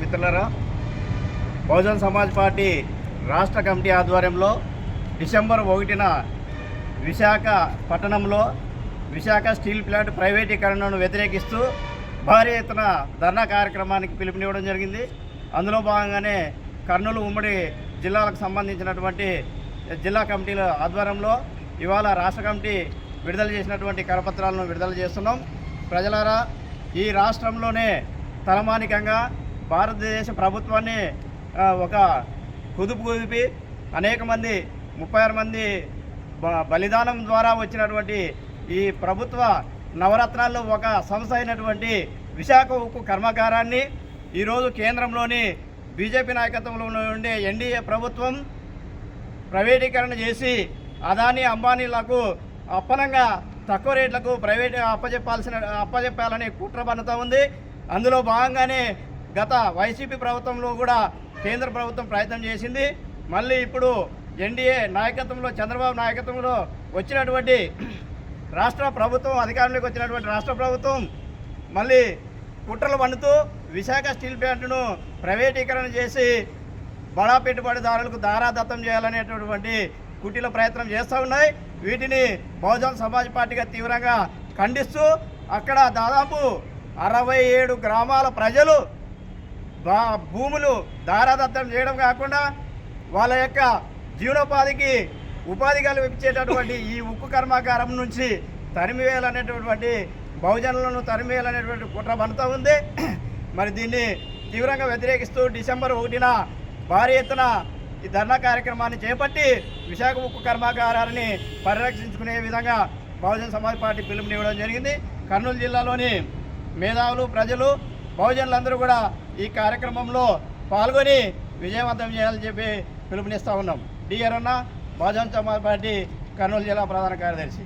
మిత్రులారా. బహుజన్ సమాజ్ పార్టీ రాష్ట్ర కమిటీ ఆధ్వర్యంలో డిసెంబర్ ఒకటిన విశాఖ పట్టణంలో విశాఖ స్టీల్ ప్లాంట్ ప్రైవేటీకరణను వ్యతిరేకిస్తూ భారీ ఎత్తున ధర్నా కార్యక్రమానికి పిలుపునివ్వడం జరిగింది. అందులో భాగంగానే కర్నూలు ఉమ్మడి జిల్లాలకు సంబంధించినటువంటి జిల్లా కమిటీల ఆధ్వర్యంలో ఇవాళ రాష్ట్ర కమిటీ విడుదల చేసినటువంటి కరపత్రాలను విడుదల చేస్తున్నాం. ప్రజలారా ఈ రాష్ట్రంలోనే తలమానికంగా భారతదేశ ప్రభుత్వాన్ని ఒక కుదుపు కుదిపి అనేక మంది ముప్పై ఆరు మంది బ- బలిదానం ద్వారా వచ్చినటువంటి ఈ ప్రభుత్వ నవరత్నాల్లో ఒక సంస్థ అయినటువంటి విశాఖ ఉక్కు కర్మాగారాన్ని ఈరోజు కేంద్రంలోని బీజేపీ నాయకత్వంలో ఉండే ఎన్డీఏ ప్రభుత్వం ప్రైవేటీకరణ చేసి అదానీ అంబానీలకు అప్పనంగా తక్కువ రేట్లకు ప్రైవేట్ అప్పజెప్పాల్సిన అప్పజెప్పాలని కుట్ర పన్నుతా ఉంది. అందులో భాగంగానే గత వైసీపీ ప్రభుత్వంలో కూడా కేంద్ర ప్రభుత్వం ప్రయత్నం చేసింది. మళ్ళీ ఇప్పుడు ఎన్డీఏ నాయకత్వంలో చంద్రబాబు నాయకత్వంలో వచ్చినటువంటి రాష్ట్ర ప్రభుత్వం అధికారంలోకి వచ్చినటువంటి రాష్ట్ర ప్రభుత్వం మళ్ళీ కుట్రలు పండుతూ విశాఖ స్టీల్ ప్లాంట్ను ప్రైవేటీకరణ చేసి బడా పెట్టుబడిదారులకు దారాదత్తం చేయాలనేటటువంటి కుటీల ప్రయత్నం చేస్తూ ఉన్నాయి. వీటిని బహుజన్ సమాజ్ పార్టీగా తీవ్రంగా ఖండిస్తూ అక్కడ దాదాపు అరవై ఏడు గ్రామాల ప్రజలు భూములు దారాదత్తం చేయడం కాకుండా వాళ్ళ యొక్క జీవనోపాధికి ఉపాధి కల్పించేటటువంటి ఈ ఉక్కు కర్మాగారం నుంచి తరిమివేయాలనేటటువంటి బహుజనులను తరిమివేయాలనేటువంటి కుట్ర పనుతూ ఉంది. మరి దీన్ని తీవ్రంగా వ్యతిరేకిస్తూ డిసెంబర్ ఒకటిన భారీ ఎత్తున ఈ ధర్నా కార్యక్రమాన్ని చేపట్టి విశాఖ ఉక్కు కర్మాగారాన్ని పరిరక్షించుకునే విధంగా బహుజన సమాజ్ పార్టీ పిలుపునివ్వడం జరిగింది. కర్నూలు జిల్లాలోని మేధావులు ప్రజలు బహుజనులందరూ కూడా ఈ కార్యక్రమంలో పాల్గొని విజయవంతం చేయాలని చెప్పి పిలుపునిస్తూ ఉన్నాం. డిఆర్ అన్న బహుజన్ సమాజ్ పార్టీ కర్నూలు జిల్లా ప్రధాన కార్యదర్శి.